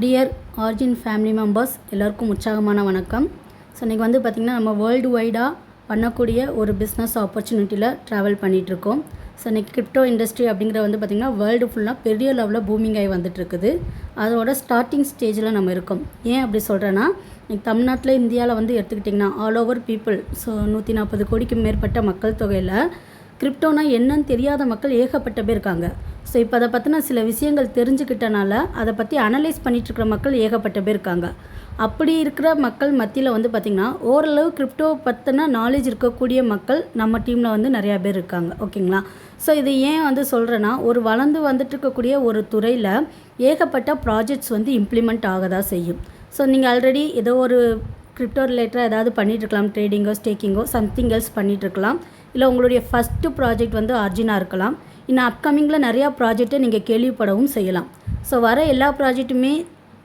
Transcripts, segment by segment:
Dear origin family members எல்லோருக்கும் உற்சாகமான வணக்கம். ஸோ இன்றைக்கி வந்து பார்த்திங்கன்னா நம்ம வேர்ல்டு வைடாக பண்ணக்கூடிய ஒரு பிஸ்னஸ் ஆப்பர்ச்சுனிட்டியில் ட்ராவல் பண்ணிகிட்ருக்கோம் ஸோ இன்றைக்கி கிரிப்டோ இண்டஸ்ட்ரி அப்படிங்கிற வந்து பார்த்திங்கன்னா வேர்ல்டு ஃபுல்லாக பெரிய லெவலில் பூமிங் ஆகி வந்துட்டுருக்குது. அதோட ஸ்டார்டிங் ஸ்டேஜில் நம்ம இருக்கோம். ஏன் அப்படி சொல்கிறேன்னா இன்றைக்கி தமிழ்நாட்டில் இந்தியாவில் வந்து எடுத்துக்கிட்டிங்கன்னா ஆல் ஓவர் பீப்புள் ஸோ நூற்றி நாற்பது கோடிக்கு மேற்பட்ட மக்கள் தொகையில் கிரிப்டோனா என்னன்னு தெரியாத மக்கள் ஏகப்பட்ட பேர் இருக்காங்க. ஸோ இப்போ அதை பற்றின சில விஷயங்கள் தெரிஞ்சுக்கிட்டனால அதை பற்றி அனலைஸ் பண்ணிகிட்ருக்கிற மக்கள் ஏகப்பட்ட பேர் இருக்காங்க. அப்படி இருக்கிற மக்கள் மத்தியில் வந்து பார்த்திங்கன்னா ஓரளவு கிரிப்டோ பற்றின நாலேஜ் இருக்கக்கூடிய மக்கள் நம்ம டீமில் வந்து நிறையா பேர் இருக்காங்க. ஓகேங்களா? ஸோ இது ஏன் வந்து சொல்கிறேன்னா ஒரு வளர்ந்து வந்துட்டு இருக்கக்கூடிய ஒரு துறையில் ஏகப்பட்ட ப்ராஜெக்ட்ஸ் வந்து இம்ப்ளிமெண்ட் ஆக தான் செய்யும். ஸோ நீங்கள் ஆல்ரெடி ஏதோ ஒரு கிரிப்டோ ரிலேட்டடாக ஏதாவது பண்ணிகிட்ருக்கலாம் ட்ரேடிங்கோ ஸ்டேக்கிங்கோ சம்திங் எல்ஸ் பண்ணிகிட்ருக்கலாம் இல்லை உங்களுடைய ஃபஸ்ட்டு ப்ராஜெக்ட் வந்து அர்ஜினாக இருக்கலாம். இன்னும் அப்கமிங்கில் நிறையா ப்ராஜெக்ட்டை நீங்கள் கேள்விப்படவும் செய்யலாம். ஸோ வர எல்லா ப்ராஜெக்ட்டுமே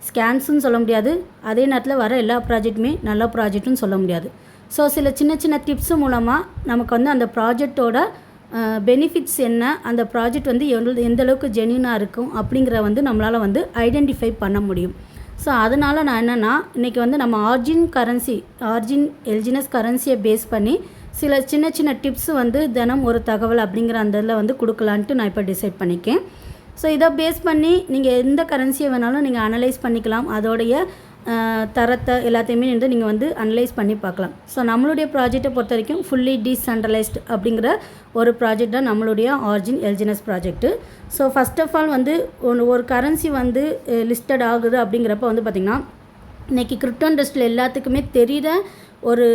ஸ்கேன்ஸுன்னு சொல்ல முடியாது. அதே நேரத்தில் வர எல்லா ப்ராஜெக்ட்டுமே நல்ல ப்ராஜெக்ட்டும் சொல்ல முடியாது. ஸோ சில சின்ன சின்ன டிப்ஸு மூலமாக நமக்கு வந்து அந்த ப்ராஜெக்டோட பெனிஃபிட்ஸ் என்ன அந்த ப்ராஜெக்ட் வந்து எவ்வளோ எந்த அளவுக்கு ஜென்யூனாக இருக்கும் அப்படிங்கிற வந்து நம்மளால் வந்து ஐடென்டிஃபை பண்ண முடியும். ஸோ அதனால் நான் என்னென்னா இன்றைக்கி வந்து நம்ம ஆர்ஜின் கரன்சி ஆர்ஜின் எல்ஜினஸ் கரன்சியை பேஸ் பண்ணி சில சின்ன சின்ன டிப்ஸ் வந்து தினம் ஒரு தகவல் அப்படிங்கிற அந்த இதில் வந்து கொடுக்கலான்ட்டு நான் இப்போ டிசைட் பண்ணிக்கேன். ஸோ இதை பேஸ் பண்ணி நீங்கள் எந்த கரன்சியை வேணாலும் நீங்கள் அனலைஸ் பண்ணிக்கலாம். அதோடைய தரத்தை எல்லாத்தையுமே வந்து நீங்கள் வந்து அனலைஸ் பண்ணி பார்க்கலாம். ஸோ நம்மளுடைய ப்ராஜெக்டை பொறுத்த வரைக்கும் ஃபுல்லி டீசென்ட்ரலைஸ்ட் அப்படிங்கிற ஒரு ப்ராஜெக்ட் தான் நம்மளுடைய origin எல்ஜினஸ் project so first of all வந்து ஒன்று ஒரு கரன்சி வந்து லிஸ்டட் ஆகுது அப்படிங்கிறப்ப வந்து பார்த்திங்கன்னா இன்றைக்கி கிரிப்டோ இண்டஸ்ட்ரியில் எல்லாத்துக்குமே தெரிகிற ஒரு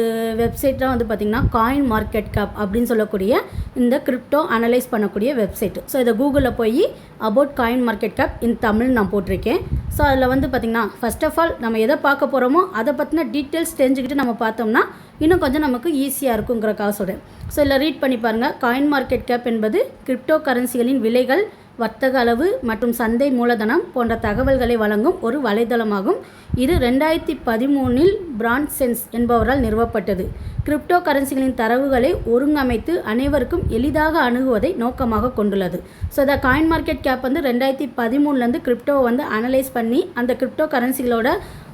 வெப்சைட் தான் வந்து பார்த்திங்கன்னா காயின் மார்க்கெட் கேப் அப்படின்னு சொல்லக்கூடிய இந்த கிரிப்டோ அனலைஸ் பண்ணக்கூடிய வெப்சைட் ஸோ இதை கூகுளில் போய் about coin market cap in Tamil நான் போட்டிருக்கேன். ஸோ அதில் வந்து பார்த்திங்கன்னா ஃபஸ்ட் ஆஃப் ஆல் நம்ம எதை பார்க்க போகிறோமோ அதை பற்றின டீட்டெயில்ஸ் தெரிஞ்சுக்கிட்டு நம்ம பார்த்தோம்னா இன்னும் கொஞ்சம் நமக்கு ஈஸியாக இருக்குங்கிறக்காக சொல்கிறேன் ஸோ இதில் ரீட் பண்ணி பாருங்கள் காயின் மார்க்கெட் கேப் என்பது கிரிப்டோ கரன்சிகளின் விலைகள் வர்த்தக அளவு மற்றும் சந்தை மூலதனம் போன்ற தகவல்களை வழங்கும் ஒரு வலைதளமாகும். இது ரெண்டாயிரத்தி பதிமூணில் பிராண்ட் சென்ஸ் என்பவரால் நிறுவப்பட்டது. கிரிப்டோ கரன்சிகளின் தரவுகளை ஒருங்கமைத்து அனைவருக்கும் எளிதாக அணுகுவதை நோக்கமாக கொண்டுள்ளது. So the coin market cap வந்து ரெண்டாயிரத்தி பதிமூணுலேருந்து கிரிப்டோவை வந்து அனலைஸ் பண்ணி அந்த கிரிப்டோ கரன்சிகளோட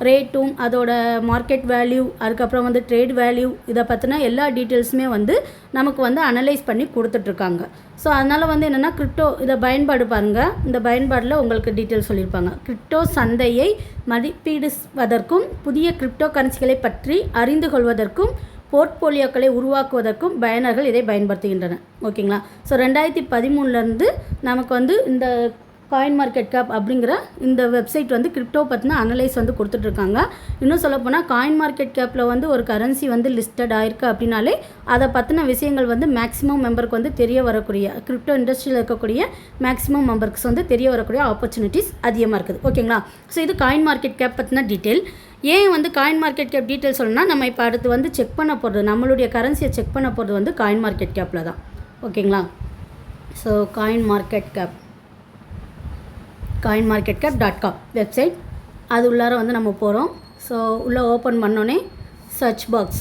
ரேட்டும் அதோட மார்க்கெட் வேல்யூ அதுக்கப்புறம் வந்து ட்ரேட் வேல்யூ இதை பற்றின எல்லா டீட்டெயில்ஸுமே வந்து நமக்கு வந்து அனலைஸ் பண்ணி கொடுத்துட்ருக்காங்க. ஸோ அதனால் வந்து என்னென்னா கிரிப்டோ இதை பயன்பாடு பாருங்கள் இந்த பயன்பாடில் உங்களுக்கு டீட்டெயில் சொல்லியிருப்பாங்க. கிரிப்டோ சந்தையை மதிப்பீடுவதற்கும் புதிய கிரிப்டோ கரன்சிகளை பற்றி அறிந்து கொள்வதற்கும் போர்ட்போலியோக்களை உருவாக்குவதற்கும் பயனர்கள் இதை பயன்படுத்துகின்றனர் ஓகேங்களா? ஸோ ரெண்டாயிரத்தி பதிமூணுலேருந்து நமக்கு வந்து இந்த காயின் மார்க்கெட் கேப் அப்படிங்கிற இந்த வெப்சைட் வந்து கிரிப்டோ பற்றின அனலைஸ் வந்து கொடுத்துட்ருக்காங்க. இன்னும் சொல்லப்போனால் காயின் மார்க்கெட் கேப்பில் வந்து ஒரு கரன்சி வந்து லிஸ்டட் ஆயிருக்கு அப்படின்னாலே அதை பற்றின விஷயங்கள் வந்து மேக்ஸிமம் மெம்பருக்கு வந்து தெரிய வரக்கூடிய கிரிப்டோ இண்டஸ்ட்ரியில் இருக்கக்கூடிய மேக்ஸிமம் மெம்பர்ஸ் வந்து தெரிய வரக்கூடிய ஆப்பர்ச்சுனிட்டிஸ் அதிகமாக இருக்குது. ஓகேங்களா ஸோ இது காயின் மார்க்கெட் கேப் பற்றின டீட்டெயில் ஏன் வந்து காயின் மார்க்கெட் கேப் டீட்டெயில் சொல்லணும்னா நம்ம இப்போ அடுத்து வந்து செக் பண்ண போகிறது நம்மளுடைய கரன்சியை செக் பண்ண போகிறது வந்து காயின் மார்க்கெட் கேப்பில் தான். ஓகேங்களா so coin market cap coin market cap dot com website அது உள்ளார வந்து நம்ம போகிறோம் ஸோ உள்ளே ஓப்பன் பண்ணோன்னே சர்ச் பாக்ஸ்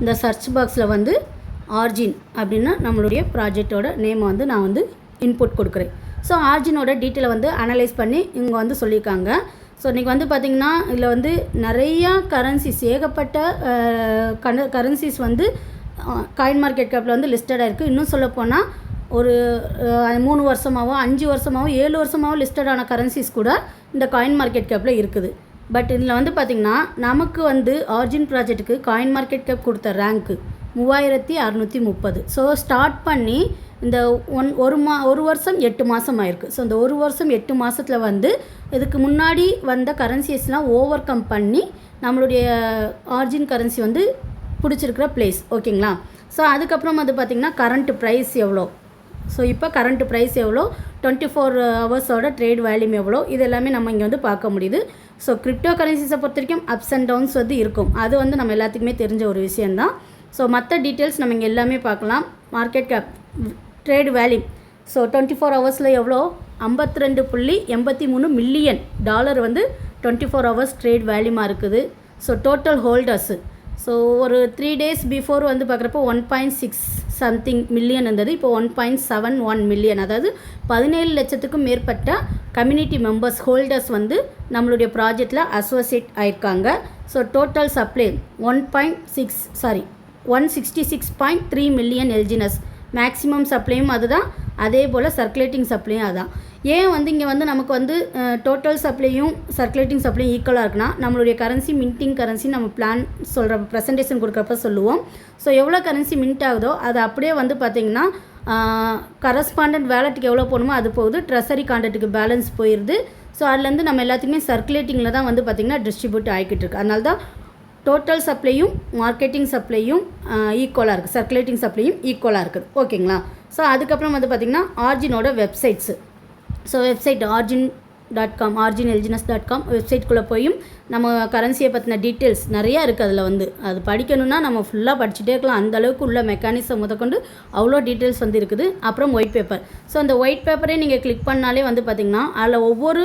இந்த சர்ச் பாக்ஸில் வந்து ஆர்ஜின் அப்படின்னா நம்மளுடைய ப்ராஜெக்டோட நேமை வந்து நான் வந்து இன்புட் கொடுக்குறேன். ஸோ ஆர்ஜினோட டீட்டெயிலை வந்து அனலைஸ் பண்ணி இவங்க வந்து சொல்லியிருக்காங்க. ஸோ இன்றைக்கி வந்து பார்த்திங்கன்னா இதில் வந்து நிறையா கரன்சிஸ் ஏகப்பட்ட கன கரன்சிஸ் வந்து காயின் மார்க்கெட் கேப்பில் வந்து லிஸ்டடாக இருக்குது இன்னும் சொல்லப்போனால் ஒரு மூணு வருஷமாகவோ அஞ்சு வருஷமாகவோ ஏழு வருஷமாகவோ லிஸ்டடான கரன்சிஸ் கூட இந்த காயின் மார்க்கெட் கேப்பில் இருக்குது. பட் இதில் வந்து பார்த்திங்கன்னா நமக்கு வந்து ஆர்ஜின் ப்ராஜெக்ட்டுக்கு காயின் மார்க்கெட் கேப் கொடுத்த ரேங்க்கு மூவாயிரத்தி அறநூற்றி முப்பது. ஸோ ஸ்டார்ட் பண்ணி இந்த ஒன் ஒரு மா ஒரு வருஷம் எட்டு மாதம் ஆயிருக்கு. ஸோ இந்த ஒரு வருஷம் எட்டு மாதத்தில் வந்து இதுக்கு முன்னாடி வந்த கரன்சிஸ்லாம் ஓவர் கம் பண்ணி நம்மளுடைய ஆர்ஜின் கரன்சி வந்து பிடிச்சிருக்கிற பிளேஸ் ஓகேங்களா ஸோ அதுக்கப்புறம் வந்து பார்த்திங்கன்னா கரண்ட் ப்ரைஸ் எவ்வளோ? ஸோ இப்போ கரண்ட் ப்ரைஸ் எவ்வளோ? டுவெண்ட்டி ஃபோர் ஹவர்ஸோட ட்ரேட் வேல்யூம் எவ்வளோ? இது எல்லாமே நம்ம இங்கே வந்து பார்க்க முடியுது. ஸோ கிரிப்டோ கரன்சிஸை பொறுத்த வரைக்கும் அப்ஸ் அண்ட் டவுன்ஸ் வந்து இருக்கும். அது வந்து நம்ம எல்லாத்துக்குமே தெரிஞ்ச ஒரு விஷயந்தான் ஸோ மற்ற டீட்டெயில்ஸ் நம்ம இங்கே எல்லாமே பார்க்கலாம். Market cap trade volume so twenty four ஹவர்ஸில் எவ்வளோ? ஐம்பத்தி ரெண்டு புள்ளி எண்பத்தி மூணு மில்லியன் டாலர் வந்து டுவெண்ட்டி ஃபோர் ஹவர்ஸ் ட்ரேட் வேல்யூமாக இருக்குது. ஸோ டோட்டல் ஹோல்டர்ஸு ஸோ ஒரு த்ரீ டேஸ் பிஃபோர் வந்து பார்க்குறப்போ one point six something million இருந்தது இப்போ one point seven one million அதாவது பதினேழு லட்சத்துக்கும் மேற்பட்ட கம்யூனிட்டி மெம்பர்ஸ் ஹோல்டர்ஸ் வந்து நம்மளுடைய ப்ராஜெக்டில் அசோசியேட் ஆயிருக்காங்க. So total supply one point six sorry one sixty six point three million எல்ஜினஸ் maximum சப்ளையும் அதுதான். அதே போல் சர்க்குலேட்டிங் சப்ளையும் அதுதான் ஏன் வந்து இங்கே வந்து நமக்கு வந்து டோட்டல் சப்ளையும் சர்க்குலேட்டிங் சப்ளையும் ஈக்குவலாக இருக்குன்னா நம்மளுடைய கரன்சி மின்ட்டிங் கரன்சி நம்ம பிளான் சொல்கிற ப்ரெசன்டேஷன் கொடுக்குறப்ப சொல்லுவோம். ஸோ எவ்வளோ கரன்சி மின்ட் ஆகுதோ அது அப்படியே வந்து பார்த்திங்கன்னா கரஸ்பாண்டன்ட் வேலெட்டுக்கு எவ்வளோ போகணுமோ அது போகுது. ட்ரெஸரி கான்ட்ராக்ட்டுக்கு பேலன்ஸ் போயிடுது ஸோ அதுலேருந்து நம்ம எல்லாத்துக்குமே சர்க்குலேட்டிங்கில் தான் வந்து பார்த்திங்கன்னா டிஸ்ட்ரிபியூட் ஆகிக்கிட்டு இருக்குது அதனால தான் டோட்டல் சப்ளையும் மார்க்கெட்டிங் சப்ளையும் ஈக்குவலாக இருக்குது சர்க்குலேட்டிங் சப்ளையும் ஈக்குவலாக இருக்குது. ஓகேங்களா ஸோ அதுக்கப்புறம் வந்து பார்த்திங்கன்னா ஆர்ஜினோட websites so website Origin dot com Origin எல்ஜினஸ் dot com வெப்சைட்குள்ளே போயும் நம்ம கரன்சியை பற்றின டீட்டெயில்ஸ் நிறையா இருக்குது அதில் வந்து. அது படிக்கணும்னா நம்ம ஃபுல்லாக படிச்சுட்டே இருக்கலாம். அந்த அளவுக்கு உள்ள மெக்கானிசம் முதற்கொண்டு அவ்வளோ டீட்டெயில்ஸ் வந்து இருக்குது. அப்புறம் ஒயிட் பேப்பர் ஸோ அந்த ஒயிட் பேப்பரே நீங்கள் கிளிக் பண்ணாலே வந்து பார்த்திங்கன்னா அதில் ஒவ்வொரு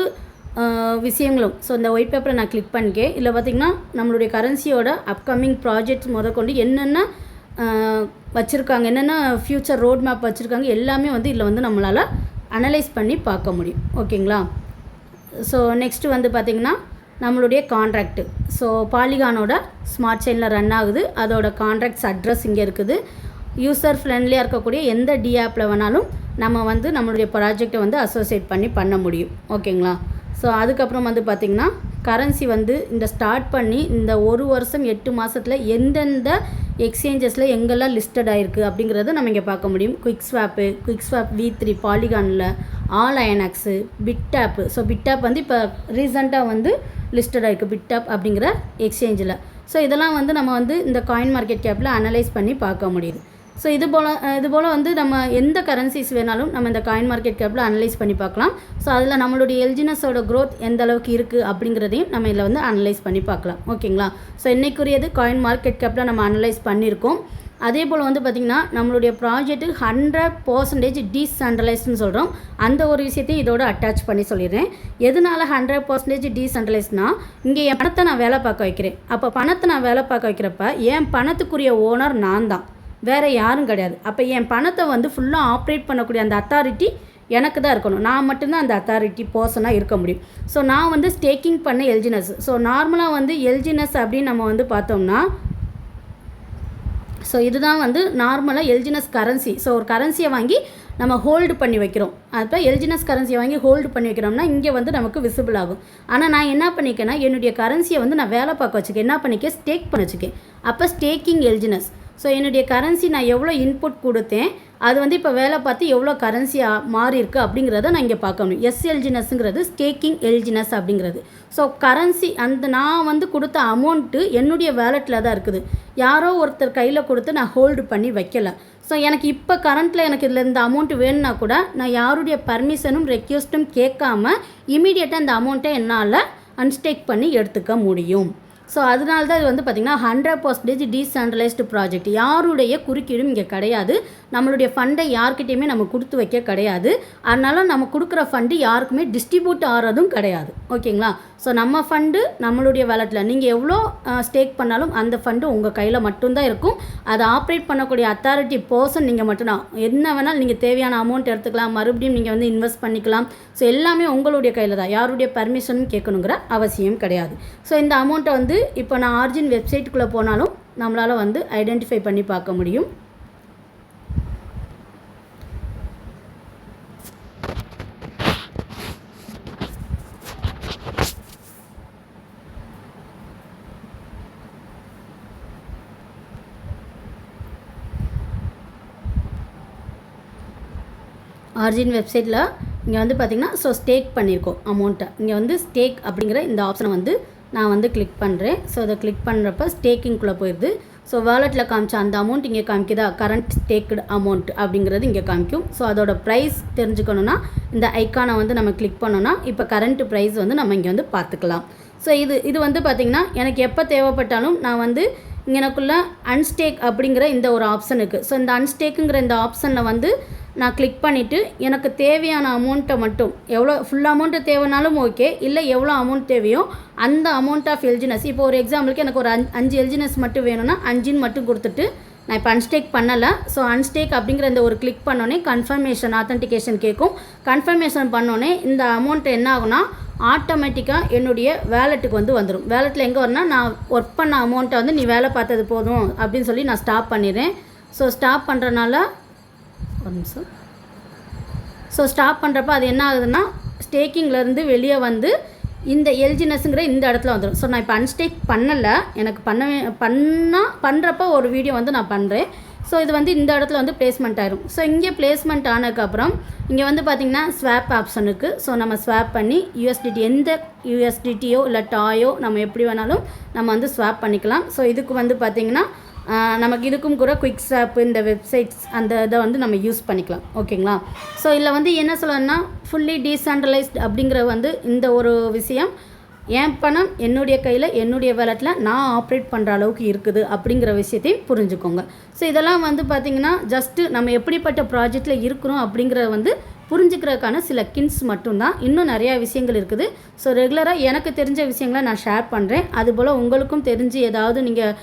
விஷயங்களும். ஸோ இந்த ஒயிட் பேப்பரை நான் கிளிக் பண்ணிக்கே இதில் பார்த்திங்கன்னா நம்மளுடைய கரன்சியோட அப்கமிங் ப்ராஜெக்ட்ஸ் முதற்கொண்டு என்னென்ன வச்சுருக்காங்க என்னென்ன ஃப்யூச்சர் ரோட் மேப் வச்சுருக்காங்க எல்லாமே வந்து இதில் வந்து நம்மளால் அனலைஸ் பண்ணி பார்க்க முடியும். ஓகேங்களா? ஸோ நெக்ஸ்ட்டு வந்து பார்த்திங்கன்னா நம்மளுடைய கான்ட்ராக்ட்டு ஸோ பாலிகானோட ஸ்மார்ட் செயினில் ரன் ஆகுது. அதோட கான்ட்ராக்ட்ஸ் அட்ரஸ் இங்கே இருக்குது. யூசர் ஃப்ரெண்ட்லியாக இருக்கக்கூடிய எந்த டி ஆப்பில் வேணாலும் நம்ம வந்து நம்மளுடைய ப்ராஜெக்டை வந்து அசோசியேட் பண்ணி பண்ண முடியும். ஓகேங்களா? ஸோ அதுக்கப்புறம் வந்து பார்த்திங்கன்னா கரன்சி வந்து இந்த ஸ்டார்ட் பண்ணி இந்த ஒரு வருஷம் எட்டு மாதத்தில் எந்தெந்த எக்ஸ்சேஞ்சஸில் எங்கெல்லாம் லிஸ்டட் ஆயிருக்கு அப்படிங்கிறத நம்ம இங்கே பார்க்க முடியும். Quick swap quick swap V three பாலிகானில் all அயனாக்ஸு bit app so bit app வந்து இப்போ ரீசெண்டாக வந்து லிஸ்டட் ஆயிருக்கு பிட் ஆப் அப்படிங்கிற எக்ஸ்சேஞ்சில் ஸோ இதெல்லாம் வந்து நம்ம வந்து இந்த காயின் மார்க்கெட் கேப்பில் அனலைஸ் பண்ணி பார்க்க முடியுது. ஸோ இது போல் இது போல் வந்து நம்ம எந்த கரன்சிஸ் வேணாலும் நம்ம இந்த காயின் மார்க்கெட் கேப்பில் அனலைஸ் பண்ணி பார்க்கலாம். ஸோ அதில் நம்மளுடைய எல்ஜினஸோட க்ரோத் எந்த அளவுக்கு இருக்குது அப்படிங்கிறதையும் நம்ம இதில் வந்து அனலைஸ் பண்ணி பார்க்கலாம். ஓகேங்களா ஸோ என்னைக்குரியது காயின் மார்க்கெட் கேப்பில் நம்ம அனலைஸ் பண்ணியிருக்கோம். அதே போல் வந்து பார்த்திங்கன்னா நம்மளுடைய ப்ராஜெக்ட்டு ஹண்ட்ரட் பர்சன்டேஜ் டீசென்ட்ரலைஸ்ட்னு சொல்கிறோம் அந்த ஒரு விஷயத்தையும் இதோட அட்டாச் பண்ணி சொல்லிடுறேன். எதனால ஹண்ட்ரட் பர்சன்டேஜ் டீசென்ட்ரலைஸ்னால் இங்கே என் பணத்தை நான் வேலை பார்க்க வைக்கிறேன். அப்போ பணத்தை நான் வேலை பார்க்க வைக்கிறப்ப என் பணத்துக்குரிய ஓனர் நான் தான். வேறு யாரும் கிடையாது. அப்போ என் பணத்தை வந்து ஃபுல்லாக ஆப்ரேட் பண்ணக்கூடிய அந்த அத்தாரிட்டி எனக்கு தான் இருக்கணும். நான் மட்டும்தான் அந்த அத்தாரிட்டி பர்சனாக இருக்க முடியும். ஸோ நான் வந்து ஸ்டேக்கிங் பண்ண எல்ஜினஸ் ஸோ நார்மலாக வந்து எல்ஜினஸ் அப்படின்னு நம்ம வந்து பார்த்தோம்னா ஸோ இதுதான் வந்து நார்மலாக எல்ஜினஸ் கரன்சி ஸோ ஒரு கரன்சியை வாங்கி நம்ம ஹோல்டு பண்ணி வைக்கிறோம். அப்போ எல்ஜினஸ் கரன்சியை வாங்கி ஹோல்டு பண்ணி வைக்கிறோம்னா இங்கே வந்து நமக்கு விசிபிள் ஆகும். ஆனால் நான் என்ன பண்ணிக்கேன்னா என்னுடைய கரன்சியை வந்து நான் வேலை பார்க்க வச்சுக்கேன். என்ன பண்ணிக்கேன்? ஸ்டேக் பண்ண வச்சுக்கேன். அப்போ ஸ்டேக்கிங் எல்ஜினஸ் ஸோ என்னுடைய கரன்சி நான் எவ்வளோ இன்புட் கொடுத்தேன் அது வந்து இப்போ வேலை பார்த்து எவ்வளோ கரன்சி மாறிருக்கு அப்படிங்கிறத நான் இங்கே பார்க்க முடியும். எஸ் எல்ஜினஸ்ங்கிறது ஸ்டேக்கிங் எல்ஜினஸ் அப்படிங்கிறது. ஸோ கரன்சி அந்த நான் வந்து கொடுத்த அமௌண்ட்டு என்னுடைய வேலெட்டில் தான் இருக்குது. யாரோ ஒருத்தர் கையில் கொடுத்து நான் ஹோல்டு பண்ணி வைக்கலை. ஸோ எனக்கு இப்போ கரண்ட்டில் எனக்கு இதில் இந்த அமௌண்ட் வேணும்னா கூட நான் யாருடைய பர்மிஷனும் ரெக்வெஸ்ட்டும் கேட்காம இமீடியட்டாக இந்த அமௌண்ட்டை என்னால் அன்ஸ்டேக் பண்ணி எடுத்துக்க முடியும். ஸோ அதனால தான் இது வந்து பார்த்திங்கன்னா ஹண்ட்ரட் பர்சன்டேஜ் டீசென்ட்ரலைஸ்டு ப்ராஜெக்ட் யாருடைய குறுக்கீடும் இங்கே கிடையாது. நம்மளுடைய ஃபண்டை யார்கிட்டையுமே நம்ம கொடுத்து வைக்க கிடையாது. அதனால் நம்ம கொடுக்குற ஃபண்டு யாருக்குமே டிஸ்ட்ரிபியூட் ஆகிறதும் கிடையாது. ஓகேங்களா? ஸோ நம்ம ஃபண்டு நம்மளுடைய வேலட்டில் நீங்கள் எவ்வளோ ஸ்டேக் பண்ணாலும் அந்த ஃபண்டு உங்கள் கையில் மட்டும்தான் இருக்கும். அதை ஆப்ரேட் பண்ணக்கூடிய அத்தாரிட்டி பர்சன் நீங்கள் மட்டும்தான். என்ன வேணாலும் நீங்கள் தேவையான அமௌண்ட் எடுத்துக்கலாம். மறுபடியும் நீங்கள் வந்து இன்வெஸ்ட் பண்ணிக்கலாம். ஸோ எல்லாமே உங்களுடைய கையில் தான். யாருடைய பர்மிஷனும் கேட்கணுங்கிற அவசியம் கிடையாது. ஸோ இந்த அமௌண்ட்டை வந்து இப்போ நான் ஆர்ஜின் வெப்சைட்டுக்குள்ளே போனாலும் நம்மளால் வந்து ஐடென்டிஃபை பண்ணி பார்க்க முடியும். ஆர்ஜின் வெப்சைட்டில் இங்கே வந்து பார்த்திங்கன்னா ஸோ ஸ்டேக் பண்ணியிருக்கோம் அமௌண்ட்டை இங்கே வந்து ஸ்டேக் அப்படிங்கிற இந்த ஆப்ஷனை வந்து நான் வந்து கிளிக் பண்ணுறேன் ஸோ அதை கிளிக் பண்ணுறப்ப ஸ்டேக்கிங்குள்ளே போயிடுது. ஸோ வாலெட்டில் காமிச்ச அந்த அமௌண்ட் இங்கே காமிக்குதா? கரண்ட் ஸ்டேக்குடு அமௌண்ட் அப்படிங்கிறது இங்கே காமிக்கும். ஸோ அதோட ப்ரைஸ் தெரிஞ்சுக்கணுன்னா இந்த ஐக்கானை வந்து நம்ம கிளிக் பண்ணோன்னா இப்போ கரண்ட் ப்ரைஸ் வந்து நம்ம இங்கே வந்து பார்த்துக்கலாம். ஸோ இது இது வந்து பார்த்திங்கன்னா எனக்கு எப்போ தேவைப்பட்டாலும் நான் வந்து இங்கே எனக்குள்ள அன்ஸ்டேக் அப்படிங்கிற இந்த ஒரு ஆப்ஷன் இருக்குது ஸோ இந்த அன்ஸ்டேக்குங்கிற இந்த ஆப்ஷனில் வந்து நான் கிளிக் பண்ணிவிட்டு எனக்கு தேவையான அமௌண்ட்டை மட்டும் எவ்வளோ ஃபுல் அமௌண்ட்டு தேவைனாலும் ஓகே இல்லை எவ்வளோ அமௌண்ட் தேவையோ அந்த அமௌண்ட் ஆஃப் எல்ஜினஸ் இப்போ ஒரு எக்ஸாம்பிளுக்கு எனக்கு ஒரு அஞ்சு அஞ்சு எல்ஜினஸ் மட்டும் வேணும்னா அஞ்சுன்னு மட்டும் கொடுத்துட்டு நான் இப்போ அன்ஸ்டேக் பண்ணலை. ஸோ அன்ஸ்டேக் அப்படிங்கிற இந்த ஒரு கிளிக் பண்ணோன்னே கன்ஃபர்மேஷன் ஆத்தென்டிகேஷன் கேட்கும். கன்ஃபர்மேஷன் பண்ணோன்னே இந்த அமௌண்ட் என்ன ஆகுனா ஆட்டோமேட்டிக்காக என்னுடைய வேலெட்டுக்கு வந்து வந்துடும் வேலெட்டில் எங்கே வரும்னா நான் ஒர்க் பண்ண அமௌண்ட்டை வந்து நீ வேலை பார்த்தது போதும் அப்படின்னு சொல்லி நான் ஸ்டாப் பண்ணிடுறேன். ஸோ ஸ்டாப் பண்ணுறனால ஒரு நிமிஷம். ஸோ ஸ்டாப் பண்ணுறப்ப அது என்ன ஆகுதுன்னா ஸ்டேக்கிங்லேருந்து வெளியே வந்து இந்த எல்ஜினஸ்ங்கிற இந்த இடத்துல வந்துடும் ஸோ நான் இப்போ அன்ஸ்டேக் பண்ணலை. எனக்கு பண்ணவே பண்ணால் பண்ணுறப்ப ஒரு வீடியோ வந்து நான் பண்ணுறேன் ஸோ இது வந்து இந்த இடத்துல வந்து பிளேஸ்மெண்ட் ஆயிரும். ஸோ இங்கே பிளேஸ்மெண்ட் ஆனதுக்கப்புறம் இங்கே வந்து பார்த்திங்கன்னா ஸ்வாப் ஆப்ஷன் இருக்குது ஸோ நம்ம ஸ்வாப் பண்ணி யூஎஸ்டிடி எந்த யூஎஸ்டிடியோ இல்லை டாயோ நம்ம எப்படி வேணாலும் நம்ம வந்து ஸ்வாப் பண்ணிக்கலாம். ஸோ இதுக்கு வந்து பார்த்திங்கன்னா நமக்கு இதுக்கும் கூட குயிக் ஸ்வாப் இந்த வெப்சைட்ஸ் அந்த இதை வந்து நம்ம யூஸ் பண்ணிக்கலாம். ஓகேங்களா ஸோ இதில் வந்து என்ன சொல்லணும்னா ஃபுல்லி டீசென்ட்ரலைஸ்ட் அப்படிங்கிற வந்து இந்த ஒரு விஷயம் என் பணம் என்னுடைய கையில் என்னுடைய வேலட்டில் நான் ஆப்ரேட் பண்ணுற அளவுக்கு இருக்குது அப்படிங்கிற விஷயத்தையும் புரிஞ்சுக்கோங்க. ஸோ இதெல்லாம் வந்து பார்த்திங்கன்னா ஜஸ்ட்டு நம்ம எப்படிப்பட்ட ப்ராஜெக்டில் இருக்கிறோம் அப்படிங்கிறத வந்து புரிஞ்சுக்கிறதுக்கான சில கின்ஸ் மட்டும்தான். இன்னும் நிறையா விஷயங்கள் இருக்குது. ஸோ ரெகுலராக எனக்கு தெரிஞ்ச விஷயங்களை நான் ஷேர் பண்ணுறேன் அதுபோல் உங்களுக்கும் தெரிஞ்சு ஏதாவது நீங்கள்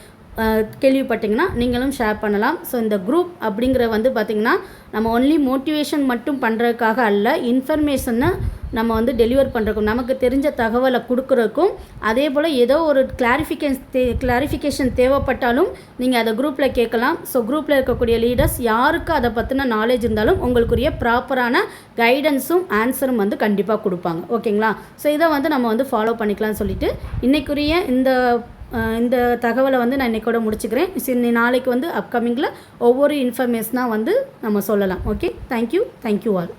கேள்விப்பட்டிங்கன்னா நீங்களும் ஷேர் பண்ணலாம். ஸோ இந்த குரூப் அப்படிங்கிற வந்து பார்த்திங்கன்னா நம்ம ஒன்லி மோட்டிவேஷன் மட்டும் பண்ணுறதுக்காக அல்ல இன்ஃபர்மேஷனை நம்ம வந்து டெலிவர் பண்ணுறக்கும் நமக்கு தெரிஞ்ச தகவலை கொடுக்குறதுக்கும் அதே போல் ஏதோ ஒரு கிளாரிஃபிகேஷன் தே கிளாரிஃபிகேஷன் தேவைப்பட்டாலும் நீங்கள் அதை குரூப்பில் கேட்கலாம். ஸோ குரூப்பில் இருக்கக்கூடிய லீடர்ஸ் யாருக்கு அதை பற்றின நாலேஜ் இருந்தாலும் உங்களுக்குரிய ப்ராப்பரான கைடன்ஸும் ஆன்சரும் வந்து கண்டிப்பாக கொடுப்பாங்க. ஓகேங்களா ஸோ இதை வந்து நம்ம வந்து ஃபாலோ பண்ணிக்கலாம்னு சொல்லிட்டு இன்றைக்குரிய இந்த இந்த தகவலை வந்து நான் இன்றைக்கோட முடிச்சுக்கிறேன். சரி நாளைக்கு வந்து அப்கமிங்கில் ஒவ்வொரு இன்ஃபர்மேஷனாக வந்து நம்ம சொல்லலாம். Okay thank you thank you all